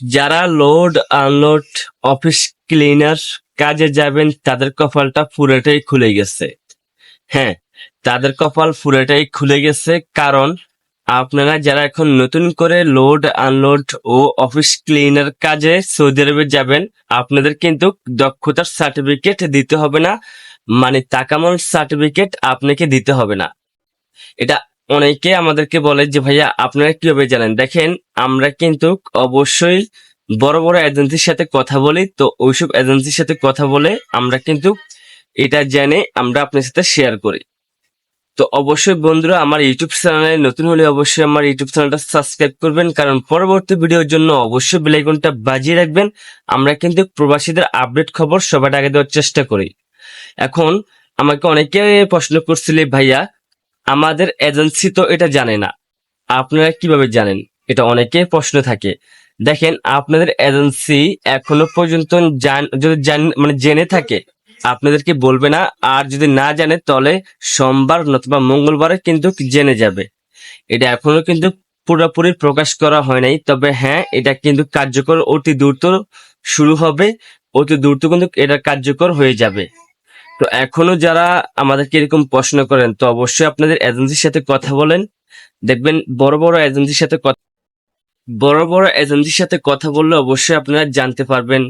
যারা load unload office cleaner কাজে যাবেন, তাদের কপালটা পুরোটাই খুলে গেছে। হ্যাঁ তাদের কপাল পুরোটাই খুলে গেছে কারণ আপনারা যারা এখন নতুন করে লোড আনলোড ও অফিস ক্লিনার কাজে সৌদি আরবে যাবেন, আপনাদের কিন্তু দক্ষতার সার্টিফিকেট দিতে হবে না মানে তাকামল সার্টিফিকেট আপনাকে দিতে হবে না। এটা অনেকে আমাদেরকে বলে যে, ভাইয়া, আপনারা কীভাবে জানেন? দেখেন, আমরা কিন্তু অবশ্যই বড় বড় এজেন্সির সাথে কথা বলি, তো ওইসব এজেন্সির সাথে কথা বলে আমরা কিন্তু এটা জেনে আমরা আপনার সাথে শেয়ার করি। তো অবশ্যই বন্ধুরা, আমার ইউটিউব চ্যানেলে নতুন হলে অবশ্যই আমার ইউটিউব চ্যানেলটা সাবস্ক্রাইব করবেন, কারণ পরবর্তী ভিডিওর জন্য অবশ্যই বেলাইকনটা বাজিয়ে রাখবেন। আমরা কিন্তু প্রবাসীদের আপডেট খবর সবার আগে দেওয়ার চেষ্টা করি। এখন আমাকে অনেকে প্রশ্ন করছিলে, ভাইয়া আমাদের এজেন্সি তো এটা জানে না। আপনারা কীভাবে জানেন? এটা অনেকে প্রশ্ন থাকে। দেখেন, আপনাদের এজেন্সি এখনও পর্যন্ত যদি মানে জেনে থাকে, আপনাদেরকে বলবে না। আর যদি না জানে, তাহলে সোমবার নতুবা মঙ্গলবারে কিন্তু জেনে যাবে। এটা এখনও কিন্তু পুরোপুরি প্রকাশ করা হয় নাই। তবে হ্যাঁ এটা কিন্তু কার্যকর অতি দ্রুত শুরু হবে। অতি দ্রুত কিন্তু এটা কার্যকর হয়ে যাবে। তো এখনও যারা আমাদেরকে এরকম প্রশ্ন করেন, তো অবশ্যই আপনাদের এজেন্সির সাথে কথা বলেন। দেখবেন বড় বড় এজেন্সির সাথে কথা বড় বড় এজেন্সির সাথে কথা বললে অবশ্যই আপনারা জানতে পারবেন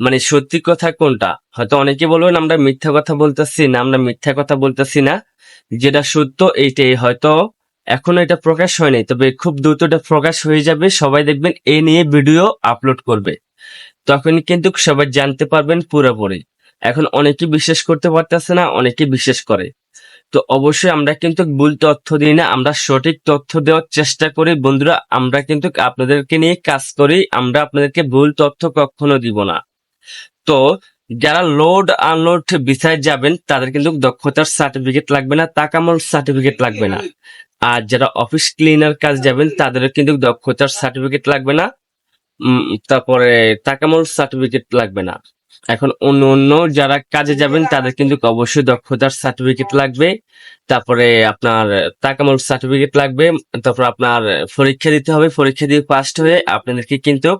মানে সত্যি কথা কোনটা। হয়তো অনেকে বলবেন, আমরা মিথ্যা কথা বলতেছি না, আমরা মিথ্যা কথা বলতেছি না। যেটা সত্য এইটাই। হয়তো এখনও এটা প্রকাশ হয়নি, তবে খুব দ্রুত এটা প্রকাশ হয়ে যাবে। সবাই দেখবেন এ নিয়ে ভিডিও আপলোড করবে। তখন কিন্তু সবাই জানতে পারবেন পুরোপুরি। এখন অনেকে বিশ্বাস করতে পারতেছে না, অনেকে বিশ্বাস করে। তো অবশ্যই আমরা কিন্তু ভুল তথ্য দিই না, আমরা সঠিক তথ্য দেওয়ার চেষ্টা করি। বন্ধুরা, আমরা কিন্তু আপনাদেরকে নিয়ে কাজ করি, আমরা আপনাদেরকে ভুল তথ্য কখনো দিব না। তো যারা লোড আনলোড ভিসায় যাবেন, তাদের কিন্তু দক্ষতার সার্টিফিকেট লাগবে না তাকামল সার্টিফিকেট লাগবে না। আর যারা অফিস ক্লিনার কাজ যাবেন তাদের কিন্তু দক্ষতার সার্টিফিকেট লাগবে না। তারপরে তাকামল সার্টিফিকেট লাগবে না। এখন অন্য অন্য যারা কাজে যাবেন তাদের কিন্তু অবশ্যই দক্ষতার সার্টিফিকেট লাগবে। তারপরে আপনার তাকামল সার্টিফিকেট লাগবে। তারপর আপনার পরীক্ষা দিতে হবে। পরীক্ষা দিয়ে পাস হয়ে আপনাদেরকে কিন্তু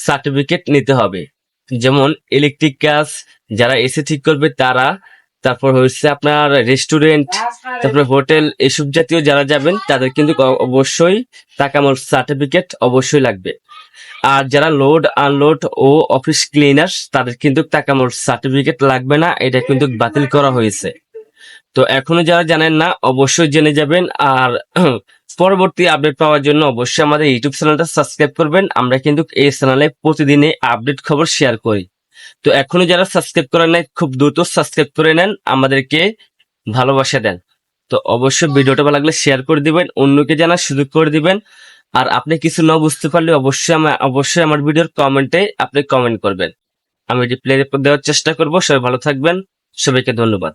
সার্টিফিকেট নিতে হবে। যেমন ইলেকট্রিক কাজ যারা এসি ঠিক করবে তারা। তারপর হচ্ছে আপনার রেস্টুরেন্ট তারপরে হোটেল এসব জাতীয় যারা যাবেন তাদের কিন্তু অবশ্যই তাকামল সার্টিফিকেট অবশ্যই লাগবে। আর যারা লোড আনলোড ও অফিস ক্লিনার তাদের কিন্তু তাকামল সার্টিফিকেট লাগবে না, এটা কিন্তু বাতিল করা হয়েছে। তো এখনও যারা জানেন না, অবশ্যই জেনে যাবেন আর পরবর্তী আপডেট পাওয়ার জন্য অবশ্যই আমাদের ইউটিউব চ্যানেলটা সাবস্ক্রাইব করবেন। আমরা কিন্তু এই চ্যানেলে প্রতিদিনে আপডেট খবর শেয়ার করি। তো এখনও যারা সাবস্ক্রাইব করেন নাই, খুব দ্রুত সাবস্ক্রাইব করে নেন, আমাদেরকে ভালোবাসা দেন। তো অবশ্যই ভিডিওটা ভালো লাগলে শেয়ার করে দিবেন, অন্যকে জানার সুযোগ করে দিবেন। আর আপনি কিছু না বুঝতে পারলে অবশ্যই আমার অবশ্যই আমার ভিডিওর কমেন্টে আপনি কমেন্ট করবেন। আমি রিপ্লাই দেওয়ার চেষ্টা করব। সবাই ভালো থাকবেন। সবাইকে ধন্যবাদ।